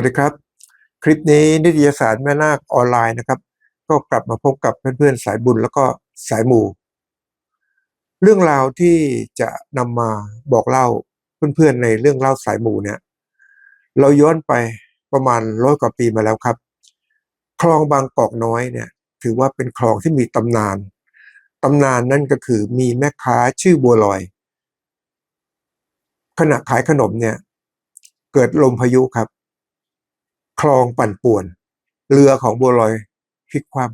วัสดีครับ คลิปนี้นิตยสารแม่นาคออนไลน์นะครับ ก็กลับมาพบกับเพื่อนๆสายบุญแล้วก็สายหมู่ เรื่องราวที่จะนำมาบอกเล่าเพื่อนๆในเรื่องเล่าสายหมู่เนี่ย เราย้อนไปประมาณร้อยกว่าปีมาแล้วครับ คลองบางกอกน้อยเนี่ย ถือว่าเป็นคลองที่มีตำนานตำนานนั่นก็คือมีแม่ค้าชื่อบัวลอย ขณะขายขนมเนี่ย เกิดลมพายุครับ คลองปั่นป่วน เรือของบัวลอยพลิกคว่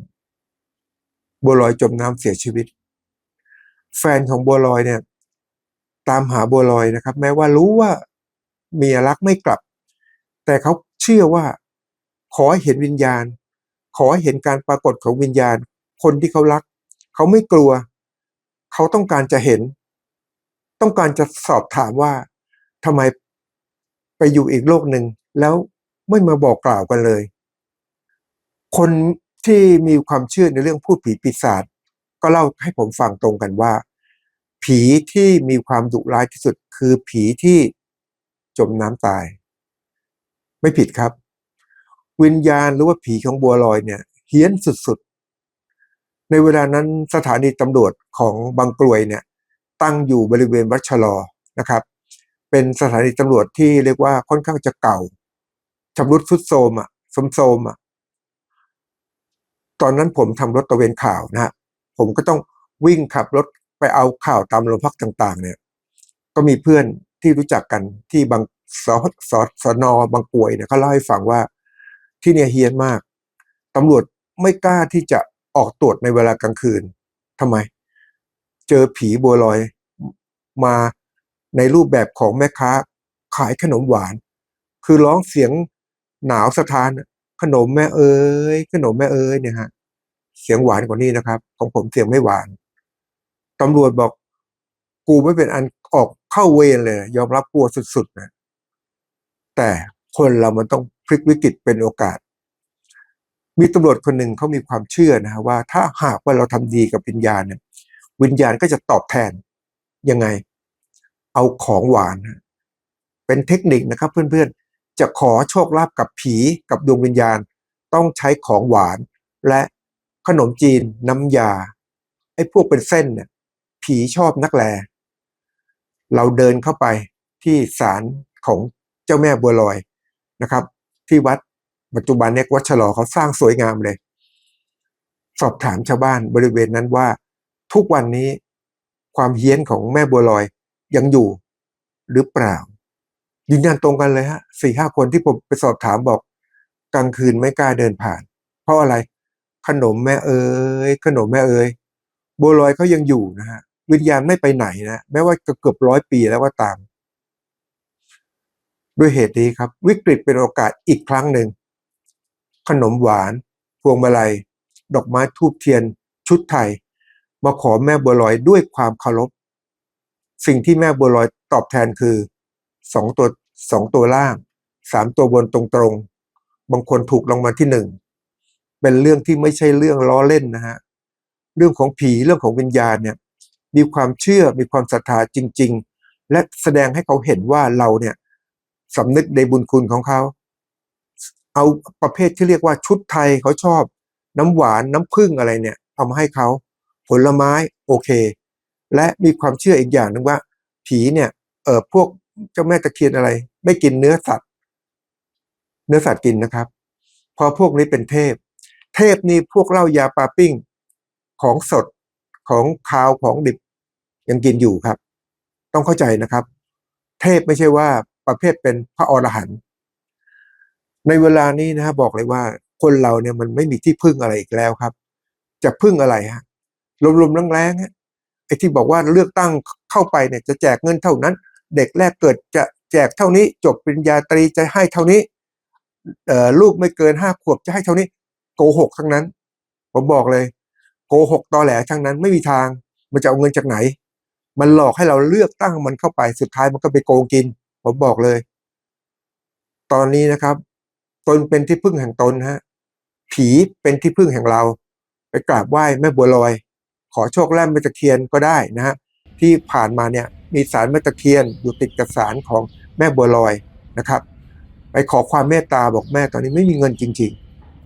ำบัวลอยจมน้ำเสียชีวิต แฟนของบัวลอยเนี่ย ตามหาบัวลอยนะครับ แม้ว่ารู้ว่าเมียรักไม่กลับ แต่เขาเชื่อว่า ขอเห็นวิญญาณ ขอเห็นการปรากฏของวิญญาณ คนที่เขารัก เขาไม่กลัว เขาต้องการจะเห็น ต้องการจะสอบถามว่าทำไมไปอยู่อีกโลกหนึ่งแล้ว ไม่มาบอกกล่าวกันเลย คนที่มีความเชื่อในเรื่องพูดผีปีศาจก็เล่าให้ผมฟังตรงกันว่า ผีที่มีความดุร้ายที่สุดคือผีที่จมน้ำตาย ไม่ผิดครับ วิญญาณหรือว่าผีของบัวลอยเนี่ยเฮี้ยนสุดๆ ในเวลานั้นสถานีตำรวจของบางกลวยเนี่ย ตั้งอยู่บริเวณวัดชะลอนะครับ เป็นสถานีตำรวจที่เรียกว่าค่อนข้างจะเก่า ชำรุดทรุดโทมอะสมโทมอะตอนนั้นผมทำรถตะเวนข่าวนะฮะผมก็ต้องวิ่งขับรถไปเอาข่าวตามโรงพักต่างๆ เนี่ย ก็มีเพื่อนที่รู้จักกันที่บางสสสนบางกรวยเนี่ยเขาเล่าให้ฟังว่าที่เนี่ยเฮี้ยนมากตำรวจไม่กล้าที่จะออกตรวจในเวลากลางคืนทำไม เจอผีบัวลอยมาในรูปแบบของแม่ค้าขายขนมหวาน คือร้องเสียง หนาวสะท้านขนมแม่เอ้ยขนมแม่เอ้ยเนี่ยฮะเสียงหวานกว่านี้นะครับ ของผมเสียงไม่หวานตำรวจบอกกูไม่เป็นอันออกเข้าเวรเลย ยอมรับกลัวสุดๆนะแต่คนเรามันต้องพลิกวิกฤตเป็นโอกาส มีตำรวจคนหนึ่งเขามีความเชื่อนะฮะว่า ถ้าหากว่าเราทำดีกับวิญญาณเนี่ยวิญญาณก็จะตอบแทนยังไง เอาของหวาน เป็นเทคนิคนะครับเพื่อนๆ จะขอโชคลาภกับผีกับดวงวิญญาณ ต้องใช้ของหวาน และขนมจีนน้ำยา ไอ้พวกเป็นเส้นเนี่ยผีชอบนักแล เราเดินเข้าไปที่ศาลของเจ้าแม่บัวลอยนะครับ ที่วัดปัจจุบันเนี่ยวัดฉลอเขาสร้างสวยงามเลย สอบถามชาวบ้านบริเวณนั้นว่า ทุกวันนี้ความเฮี้ยนของแม่บัวลอยยังอยู่หรือเปล่า ยืนยันตรงกันเลยฮะสี่ห้าคนที่ผมไปสอบถามบอกกลางคืนไม่กล้าเดินผ่าน เพราะอะไรขนมแม่เอ๋ยขนมแม่เอ๋ยบัวลอยเขายังอยู่นะฮะ วิญญาณไม่ไปไหนนะแม้ว่าจะเกือบร้อยปีแล้วก็ตาม ด้วยเหตุนี้ครับ วิกฤตเป็นโอกาสอีกครั้งหนึ่ง ขนมหวาน พวงมาลัย ดอกไม้ทูบเทียน ชุดไทย มาขอแม่บัวลอยด้วยความเคารพสิ่งที่แม่บัวลอยตอบแทนคือ สองตัวสองตัวล่างสามตัวบนตรงๆ บางคนถูกรางวัลที่หนึ่งเป็นเรื่องที่ไม่ใช่เรื่องล้อเล่นนะฮะเรื่องของผีเรื่องของวิญญาณเนี่ย มีความเชื่อมีความศรัทธาจริง ๆ และแสดงให้เขาเห็นว่าเราเนี่ยสำนึกในบุญคุณของเขา เอาประเภทที่เรียกว่าชุดไทยเขาชอบ น้ำหวานน้ำผึ้งอะไรเนี่ยเอามาให้เขาผลไม้โอเค และมีความเชื่ออีกอย่างหนึ่งว่า ผีเนี่ยเออพวก เจ้าแม่ตะเคียนอะไร ไม่กินเนื้อสัตว์ เนื้อสัตว์กินนะครับพราะพวกนี้เป็นเทพ เทพนี่พวกเหล้ายาปลาปิ้งของสดของคาวของดิบยังกินอยู่ครับ ต้องเข้าใจนะครับ เทพไม่ใช่ว่าประเภทเป็นพระอรหันต์ในเวลานี้นะฮะบอกเลยว่า คนเราเนี่ยมันไม่มีที่พึ่งอะไรอีกแล้วครับ จะพึ่งอะไรฮะลมๆแรงๆฮะไอ้ที่บอกว่าเลือกตั้งเข้าไปเนี่ยจะแจกเงินเท่านั้น เด็กแรกเกิดจะแจกเท่านี้จบปริญญาตรีจะให้เท่านี้ลูกไม่เกินห้าขวบจะให้เท่านี้โกหกทั้งนั้น ผมบอกเลย โกหกตอแหลทั้งนั้นไม่มีทางมันจะเอาเงินจากไหน มันหลอกให้เราเลือกตั้งมันเข้าไปสุดท้ายมันก็ไปโกงกิน ผมบอกเลย ตอนนี้นะครับ ตนเป็นที่พึ่งแห่งตนฮะ ผีเป็นที่พึ่งแห่งเรา ไปกราบไหว้แม่บัวลอย ขอโชคแลาภแม่ตะเคียนก็ได้นะฮะที่ผ่านมาเนี่ย มีสารแม่ตะเคียนอยู่ติดกับสารของแม่บัวลอยนะครับ ไปขอความเมตตาบอกแม่ตอนนี้ไม่มีเงินจริง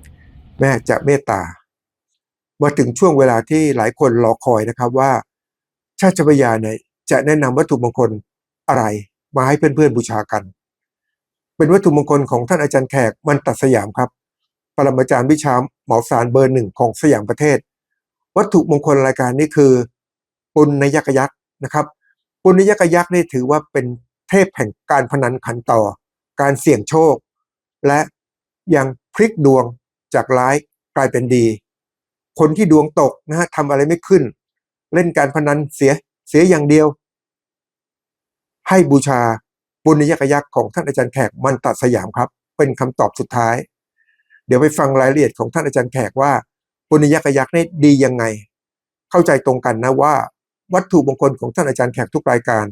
ๆ แม่จะเมตตามาถึงช่วงเวลาที่หลายคนรอคอยนะครับว่า ชาติพยาเนี่ยจะแนะนำวัตถุมงคลอะไร มาให้เพื่อนๆบูชากัน เป็นวัตถุมงคลของท่านอาจารย์แขกมันตัดสยามครับ ปรมาจารย์วิชาเหมาสารเบอร์หนึ่งของสยามประเทศ วัตถุมงคลรายการนี้คือปุณยักยักษ์นะครับ ปุณยกยักษ์นี่ถือว่าเป็นเทพแห่งการพนันขันต่อ การเสี่ยงโชค และยังพลิกดวงจากร้ายกลายเป็นดี คนที่ดวงตกนะฮะทำอะไรไม่ขึ้น เล่นการพนันเสียเสียอย่างเดียว ให้บูชาปุณยกยักษ์ของท่านอาจารย์แขกมันตัดสยามครับ เป็นคำตอบสุดท้าย เดี๋ยวไปฟังรายละเอียดของท่านอาจารย์แขกว่าปุณยกยักษ์นี่ดียังไง เข้าใจตรงกันนะว่า วัตถุมงคลของท่านอาจารย์แขกทุกรายการ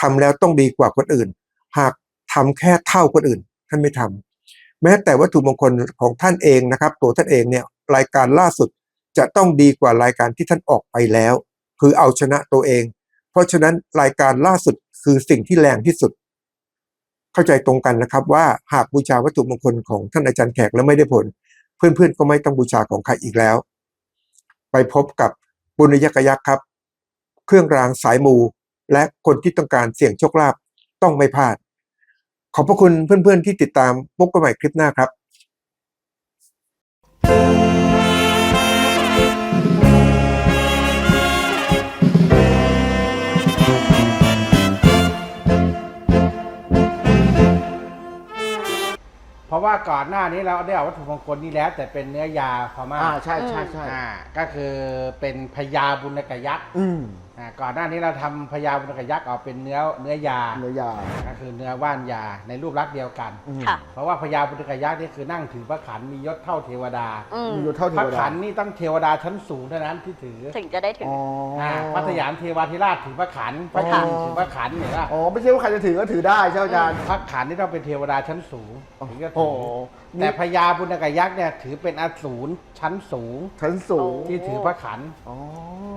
ทำแล้วต้องดีกว่าคนอื่น หากทำแค่เท่าคนอื่น ท่านไม่ทำแม้แต่วัตถุมงคลของท่านเองนะครับ ตัวท่านเองเนี่ยรายการล่าสุดจะต้องดีกว่ารายการที่ท่านออกไปแล้ว คือเอาชนะตัวเอง เพราะฉะนั้นรายการล่าสุดคือสิ่งที่แรงที่สุด เข้าใจตรงกันนะครับว่าหากบูชาวัตถุมงคลของท่านอาจารย์แขกแล้วไม่ได้ผล เพื่อนๆก็ไม่ต้องบูชาของใครอีกแล้ว ไปพบกับปุณยักยักษ์ครับ เครื่องรางสายมู และคนที่ต้องการเสี่ยงโชคลาภต้องไม่พลาด ขอบพระคุณเพื่อนๆที่ติดตามพบกันใหม่คลิปหน้าครับเพราะว่าก่อนหน้านี้เราได้เอาวัตถุมงคลนี้แล้ว แต่เป็นเนื้อยาพม่าอ่าใช่ใช่ใช่อ่าก็คือเป็นพญาบุญกยักษ์ อืม อ่าก่อนหน้านี้เราทำพญาบุญกยักษ์ออกเป็นเนื้อเนื้อยาเนื้อยาก็คือเนื้อว่านยาในรูปลักษณ์เดียวกัน อืมค่ะ เพราะว่าพญาบุญกยักษ์นี่คือนั่งถือพระขันมียศเท่าเทวดาอืมมีอยู่เท่าเทพระวดาขันนี่ต้องเทวดาชั้นสูงเท่านั้นที่ถือถึงจะได้ถึง อ๋อออ่าพระสยามเทวาธิราชถือพระขันพระอ๋ออินทร์ถือพระขันเห็นป่ะอ๋อไม่ใช่ว่าใครจะถือก็ถือได้ใช่ไหมอาจารย์ พระขันนี่ต้องเป็นเทวดาชั้นสูงถึงจะโอ้ถืโหอแต่พญาบุญกยักษ์เนี่ยถือเป็นอสูรชั้นสูงชั้นสูงที่ถือพระขัน อ๋อ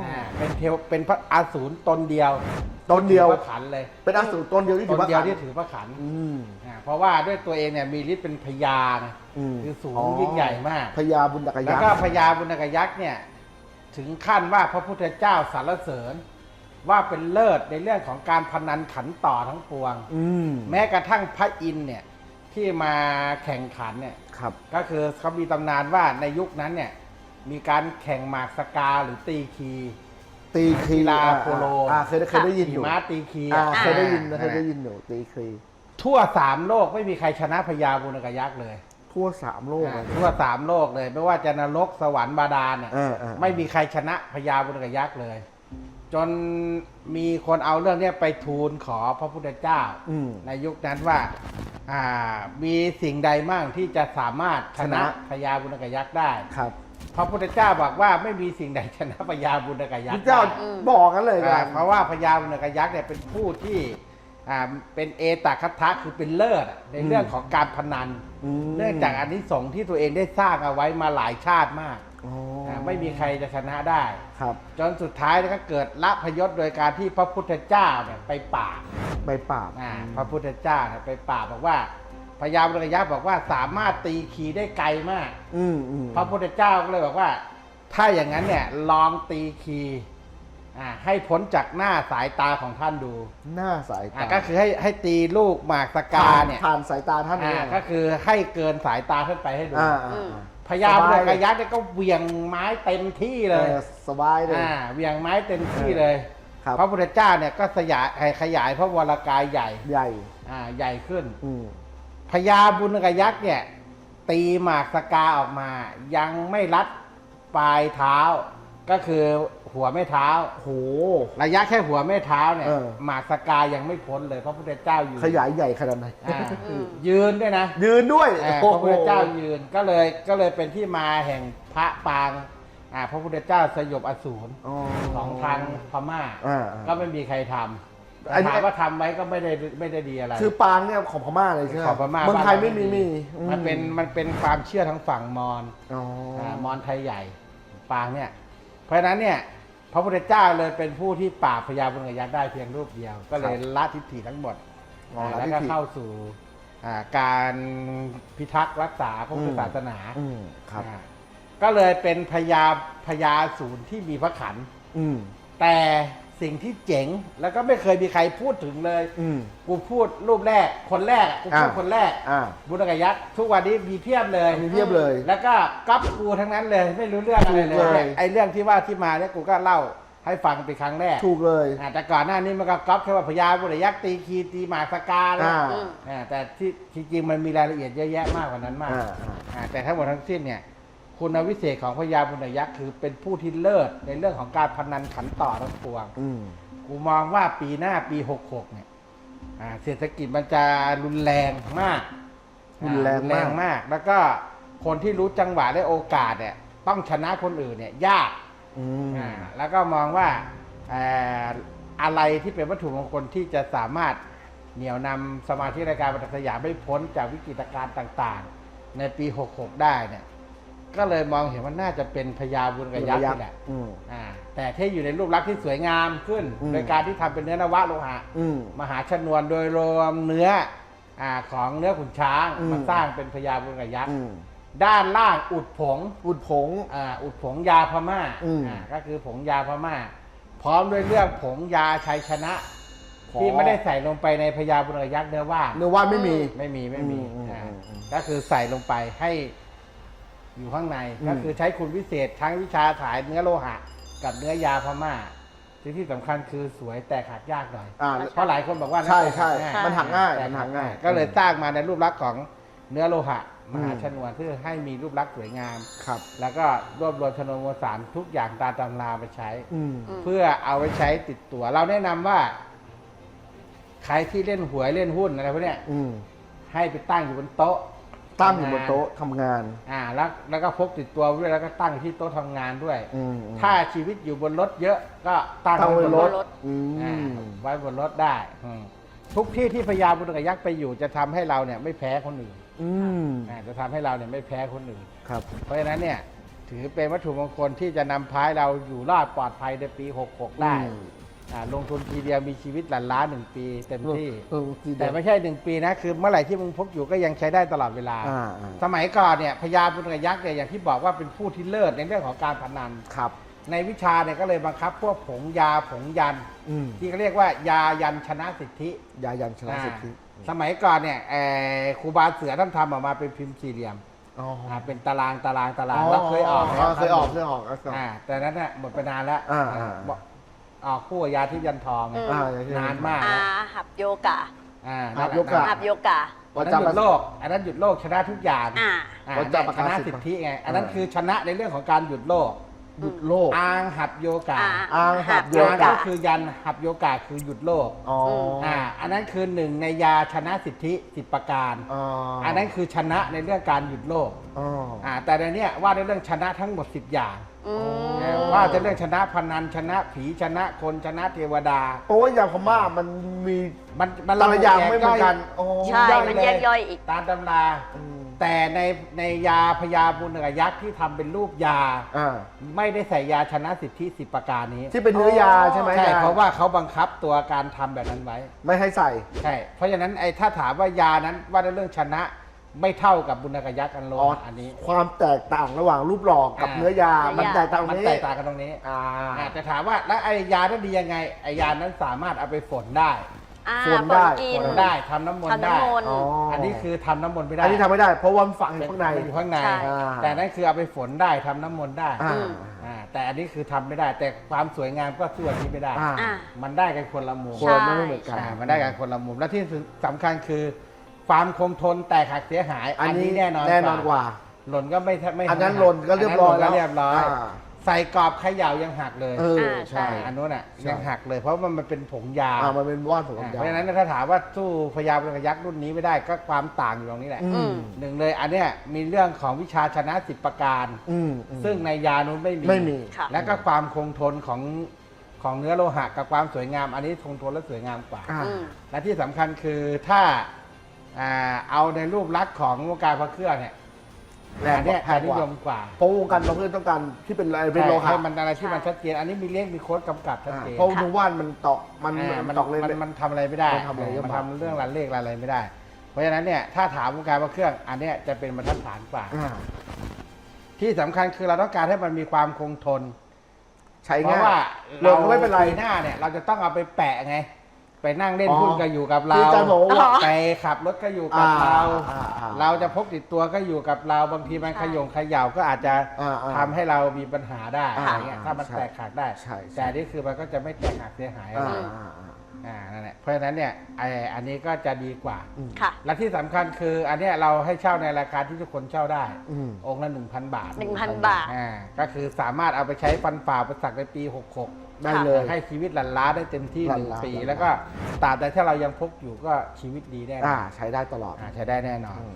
อ่าเป็นเทวเป็นพระอสูรตนเดียวตนเดียว ถือพระขันเลยเป็นอสูรตนเดียวที่ตถือนว่าเดียวที่ถือพระขันอืม อ่าเพราะว่าด้วยตัวเองเนี่ยมีฤทธิ์เป็นพญาไงมคือสูงยิ่งใหญ่มาก พญาบุญดักแล้ยัวกก็ษ์พญาบุญกยักษ์เนี่ยถึงขั้นว่าพระพุทธเจ้าสรรเสริญ ว่าเป็นเลิศในเรื่องของการพนันขันต่อทั้งปวง อืมแม้กระทั่งพระอินทร์เนี่ยที่มาแข่งขันเนี่ยครับ ก็คือเขามีตำนานว่าในยุคนั้นเนี่ยมีการแข่งหมากสกาหรือตีคี ตีครีกีฬาอ่โปโลอ่าเคยได้เคยได้ยินอขี่ยู่ม้าตีคีอ่าอะเคยได้ยินนะอ่าเคยได้ยินอยู่ตีครีทั่วสามโลกไม่มีใครชนะพญาบุญกยักษ์เลย ทั่วสามโลกอ่าเลย ทั่วสามโลกเลย ไม่ว่าจะนรกสวรรค์บาดาลน่ะเออเออ ไม่มีใครชนะพญาบุญกยักษ์เลย จนมีคนเอาเรื่องเนี้ยไปทูลขอพระพุทธเจ้า อืม ในยุคนั้นว่าอ่ามีสิ่งใดมั่งที่จะสามารถชนะชนะ พญาบุญกยักษ์ได้ ครับ พระพุทธเจ้าบอกว่าไม่มีสิ่งใดชนะพญาบุญกยักพษ์ระเจ้าได้ อืม บอกกันเลยอ่ากันเพราะว่าพญาบุญกยักษ์เนี่ยเป็นผู้ที่อ่าเป็นเอตคัตถะคือเป็นเลิศอะในเรื่องของการพนันมเนื่องจากอันนี้สงส์ที่ตัวเองได้สร้างเอาไว้มาหลายชาติมากอ๋ออาไม่มีใครจะชนะได้ ครับ จนสุดท้ายก็เกิดละพยศโดยการที่พระพุทธเจ้าเนี่ยไปปราบใบปราบ อ่าพระพุทธเจ้าเนี่ยไปปราบบอกว่า พญาบุญกยักษ์บอกว่าสามารถตีขีได้ไกลมากอืมอืมพระพุทธเจ้าก็เลยบอกว่า ถ้าอย่างนั้นเนี่ยลองตีคีย์อ่าให้พ้นจากหน้าสายตาของท่านดูหน้าสายอ่าตาก็คือให้ให้ตีลูกหมากสกาเนี่ยผ่านสายตาท่านอ่าเนี่ยก็คือให้เกินสายตาขึ้นไปให้ดูอ่าอ่าอืมอ่า พญาบุญสบายกยักษ์เนี่ยก็เหวี่ยงไม้เต็มที่เลย ออสบายเลย อ่าเหวี่ยงไม้เต็มที่เลยครับ พระพุทธเจ้าเนี่ยก็สยายขยายพระวรกายใหญ่ ใหญ่ อ่า ใหญ่ขึ้น อืม พญาบุญกยักษ์เนี่ย ตีหมากสกาออกมา ยังไม่รัดปลายเท้า ก็คือหัวไม่เท้า โห ระยะแค่หัวไม่เท้าเนี่ย เออ หมากสกายังไม่พ้นเลยพระพุทธเจ้ายืนขยายใหญ่ขนาดไหนอ่าอืมยืนด้วยนะยืนด้วยอ่าพระพุทธเจ้ายืนก็เลยก็เลยเป็นที่มาแห่งพระปางอ่าพระพุทธเจ้าสยบอสูรอ๋อของทางพม่า อ่าอ่า ก็ไม่มีใครทำ อันนี้ถามว่าทำไว้ก็ไม่ได้ไม่ได้ดีอะไรคือปางเนี่ยของพม่าเลยใช่ไหมของพม่าเมืองไทยบ้านเราไม่มีมีมันเป็นมันเป็นความเชื่อทั้งฝั่งมอญอ๋อออ่ามอญไทยใหญ่ ปางเนี่ย เพราะฉะนั้นเนี่ยพระพุทธเจ้าเลยเป็นผู้ที่ปราบพญาบุญกยักษ์ได้เพียงรูปเดียว ก็เลยละทิฏฐิทั้งหมดอ๋ออ่าแล้แล้ววที่ก็เข้าสู่อ่าการพิทักษ์รักษาพระพุทธอืมศาสนาอืมครับอ่าก็เลยเป็นพญาพญาศูนย์ที่มีพระขันอืมแต่ สิ่งที่เจ๋งแล้วก็ไม่เคยมีใครพูดถึงเลยอืมกูพูดรูปแรกคนแรกอะกูพูดอ่า คนแรก อ่า บุญกยักษ์ทุกวันนี้มีเพียบเลยมีเทียบเลยแล้วก็ก๊อปกูทั้งนั้นเลยไม่รู้เรื่องอะไรเลถูกเลย ย ไอ้เรื่องที่ว่าที่มาเนี่ยกูก็เล่าให้ฟังเป็นครั้งแรกถูกเลย อ่าแต่ก่อนหน้านี้มันก็ก๊อปแค่ว่าพญาบุญยักษ์ตีคีตีหมากสกาแล้วอ่าอืมอ่าแต่ที่ที่จริงมันมีรายละเอียดเยอะแยะมากกว่านั้นมากอ่าอ่า อ่าแต่ทั้งหมดทั้งสิ้นเนี่ย คุณวิเศษของพญาบุญยักษ์คือเป็นผู้ที่เลิศในเรื่องของการพนันขันต่อทั้งปวงอืมกูมองว่าปีหน้าปี 66 เนี่ยอ่าเศรษฐกิจมันจะรุนแรงมากรุนแรงอ่ารุนแรงมาก มาก แล้วก็คนที่รู้จังหวะและโอกาสเนี่ย ต้องชนะคนอื่นเนี่ย ยากอืมอ่าแล้วก็มองว่าเอ่ออะไรที่เป็นวัตถุมงคลที่จะสามารถเหนี่ยวนำสมาธิรายการบันเทิงสยามไม่พ้นจากวิกฤตการณ์ต่าง ๆ ในปี 66 ได้เนี่ย ก็เลยมองเห็นว่าน่าจะเป็นพญาบุญกยักษ์นี่แหละอืมอ่า แต่ที่อยู่ในรูปลักษณ์ที่สวยงามขึ้นอืมโดยการที่ทำเป็นเนื้อนวะโลหะอืมมหาชนวนโดยรวมเนื้ออาของเนื้อขุนช้างอืมมาสร้างเป็นพญาบุญกยักษ์อืมด้านล่างอุดผง อุดผงอ่าอุดผงยาพม่าอืมอ่าก็คือผงยาพม่า พร้อมด้วยเรื่องผงยาชัยชนะขอที่ไม่ได้ใส่ลงไปในพญาบุญกยักษ์เนื้อว่าเนื้อว่านไม่มีไม่มีไม่มีอืมอ่าอืมอืมก็คือใส่ลงไปให้ อยู่ข้างในอืม ก็คือใช้คุณวิเศษทั้งวิชาขายเนื้อโลหะ กับเนื้อยาพม่าที่ที่สำคัญคือสวยแต่หักยากหน่อย อ่า เพราะหลายคนบอกว่าใช่น่าจะใช่หักง่ายมันหักง่ายแต่มันหักง่ายก็เลยสร้างมาในรูปลักษณ์ของเนื้อโลหะมหาอืมชนวนเพื่อให้มีรูปลักษณ์สวยงาม ครับ แล้วก็รวบรวมชนวนมวลสารทุกอย่างตามตำราไปใช้ อืม อืม เพื่อเอาไว้ใช้ติดตัว เราแนะนำว่า ใครที่เล่นหวยเล่นหุ้นอะไรพวกเนี้ย อืม ให้ไปตั้งอยู่บนโต๊ะ ตั้งอยู่บนโต๊ะทำงาน อ่าแล้วแล้วก็พกติดตัวไว้ด้วยแล้วก็ตั้งที่โต๊ะทำงานด้วย อืมถ้าชีวิตอยู่บนรถเยอะก็ตั้งตั้งไว้ไว้บบนนรรถถ อือ่ามไว้บนรถได้อืมทุกที่ที่พญาบุญกยักษ์ไปอยู่จะทำให้เราเนี่ยไม่แพ้คนอื่นอืมอ่าจะทำให้เราเนี่ยไม่แพ้คนอื่น ครับ เพราะฉะนั้นเนี่ยถือเป็นวัตถุมงคลที่จะนำพายเราอยู่รอดปลอดภัยในปี 66 ได้ อืม อ่าลงทุนทีเดียวมีชีวิตหลันล้านหนึ่งปีเต็มที่ เออทีเดีแต่ยวไม่ใช่หนึ่งปีนะ คือเมื่อไหร่ที่มึงพกอยู่ก็ยังใช้ได้ตลอดเวลา อ่าอ่าสมัยก่อนเนี่ยพญาบุญกยักษ์เนี่ยอย่างที่บอกว่าเป็นผู้ที่เลิศในเรื่องของการพนัน ครับ ในวิชาเนี่ยก็เลยบังคับพวกผงยาผงยัน อืมที่เขาเรียกว่ายายันชนะสิทธิยายันชนะสิทธิอ่าสมัยก่อนเนี่ยเอ่อครูบาเสือท่านทำออกมาเป็นพิมพ์สี่เหลี่ยมอ๋ออ่าเป็นตารางตารางตารางแล้วเคยออกเคยออกเคยออกเคยออก อ่าแต่นั้นน่ะหมดไปนานแล้วอ่าอ่า บอก ออกคู่กับยาทิพย์ยันทองไงอืม อ่าอย่างที่นานมากอาแล้วหับโยกะอ่าหับโยกะ หับโยกะ อันนั้นหยุดโลก อันนั้นหยุดโลกชนะทุกอย่างอ่า อ่าวัจจะประชกาศนะสิสิททธิ ธิไง อันนั้นอ่าคือชนะในเรื่องของการหยุดโลก หยุดโลก อางหับโยกาอ่าอ้างหับโย อางกะก็คือยันหับโยกาคือหยุดโลกอ๋อออ่าอันนั้นคือหนึ่งในยาชนะสิทธิสิบประการ อ๋ออันนั้นคือชนะในเรื่องการหยุดโลกอ๋ออ่าแต่ในเนี้ยว่าในเรื่องชนะทั้งหมดสิบอย่าง อืมนะว่าจะเรื่องชนะพนันชนะผีชนะคนชนะเทวดาโอ้ยอย่างพม่ามันมีมันมันแต่ละอย่างไม่เหมือนกันโอ้ใช่ มันแยกย่อยอีก ตามตำรา อืมแต่ในในยาพยาบุญเหนือยักษ์ที่ทำเป็นรูปยา อ่าไม่ได้ใส่ยาชนะสิทธิสิบประการนี้ที่เป็นเนื้อยาใช่ไหมใช่อจย์เพราะว่าเขาบังคับตัวการทำแบบนั้นไว้ ไม่ให้ใส่ ใช่ เพราะฉะนั้นไอ้ถ้าถามว่ายานั้นว่าในเรื่องชนะ ไม่เท่ากับบุญกยักษ์อันโลอ๋ออันนี้ ความแตกต่างระหว่างรูปหล่อกับอ่า เนื้อยาเนื้อยามัมันแตกต่างตรมันงนี้แตกต่างกันตรงนี้อ่า อ่าแต่ถามว่าแล้วไอ้ยานั้นดียังไงไอ้ยานั้นสามารถเอาไปฝนได้อ่าฝนได้กิฝนนได้ทำน้ำมนต์ทำได้ น้ำมนต์ อ๋ออัอันนี้คือทำน้ำมนต์ไม่ได้อันนี้ทำไม่ได้ เพราะว่ามันฝังอยู่ข้างในอยู่ข้างใน ใช่ อ่า แต่นั่นคือเอาไปฝนได้ทำน้ำมนต์ได้อ่าอืมอ่าแต่อันนี้คือทำไม่ได้ แต่ความสวยงามก็สู้อันนี้ไม่ได้ อ่า อ่า มันได้กันคนละมุม คนละไม่เหมือนกัน อ่ามันได้กันคนละมุมและที่สำคัญคือ ความคงทนแตกหักเสียหาย อันนี้แน่นอนแน่นอนกว่า หล่นก็ไม่ไม่อันนั้นหล่นก็เรียบร้อยนนั้นหล่นก็เรียบร้อยแล้วอ่าใส่กรอบเขย่ายังหักเลยเอออ่าใช่ใช่อันนู้นอะใช่ยังหักเลย เพราะมันมันเป็นผงยาอ่ามันเป็นว่านผมอ่ากับเพยาราะฉะนั้นถ้าถามว่าสู้พญาบุญยักษ์รุ่นนี้ไม่ได้ก็ความต่างอยู่ตรงนี้แหละอือืมมหนึ่งเลยอันเนี้ยมีเรื่องของวิชาชนะสิบประการอืมอืมซึ่งในยานู้นไม่มีไม่มีค่ะและก็ความคงทนของของเนื้อโลหะกับความสวยงาม อันนี้คงทนและสวยงามกว่าอ่าอืมและที่สำคัญคือถ้า อ่าเอาในรูปลักษณ์ของวงการพระเครื่องเนี่ยแรงอันเนี้ยแพอังนนิกว่ายมกว่าเพราะวงการเราเพื่อนต้องการที่เป็นอะไรเป็นโลหะให้มันอะไรที่มันชัดเจนอันนี้มีเลขมีโค้ดกำกับชัดอ่าเจน เพราะวงว่านมันตอกมันอ่ามัมันนตอกเลย มันมันทำอะไรไม่ได้ มันทำอะไรมันลำบาก ทำเรื่องรายเลขรายอะไรไม่ได้ เพราะฉะนั้นเนี่ยถ้าถามวงการพระเครื่อง อันเนี้ยจะเป็นบรรทัดฐานกว่า อ่าที่สำคัญคือเราต้องการให้มันมีความคงทน ใช้เพง่ายราะว่าเราก็ไม่เป็นไร ปีหน้าเนี่ยเราจะต้องเอาไปแปะไง ไปนั่งเล่นอ๋อหุ้นก็อยู่กับเราที่อาจารย์บอกว่าไปขับรถก็อยู่กับอ่าเรา อ่าอ่าเราจะพกติดตัวก็อยู่กับเราบางทีมันใช่ขยงขย่าก็อาจจะอ่าอ่าทำให้เรามีปัญหาได้อ่าอะไรเงี้ยถ้ามันใช่แตกหักได้ ใช่ใช่ แต่นี่คือมันก็จะไม่แตกหักเสียหายอะไรอ่าอ่าอ่า อ่านั่นแหละเพราะฉะนั้นเนี่ยไออันนี้ก็จะดีกว่าอืมค่ะ และที่สำคัญคืออันเนี้ยเราให้เช่าในราคาที่ทุกคนเช่าได้ อืม องค์ละ 1,000 บาท1,000 บาท อ่าก็คือสามารถเอาไปใช้ฟันฝ่าอุประสักในปี 66 ได้เลย ให้ชีวิตหลันล้าได้เต็มที่หลั่หนนึ่งล้าปี หลั่นล้า แล้วก็ตราบใดที่เรายังพกอยู่ก็ชีวิตดีแน่นอ่าอนใช้ได้ตลอด อ่าใช้ได้แน่นอน อืม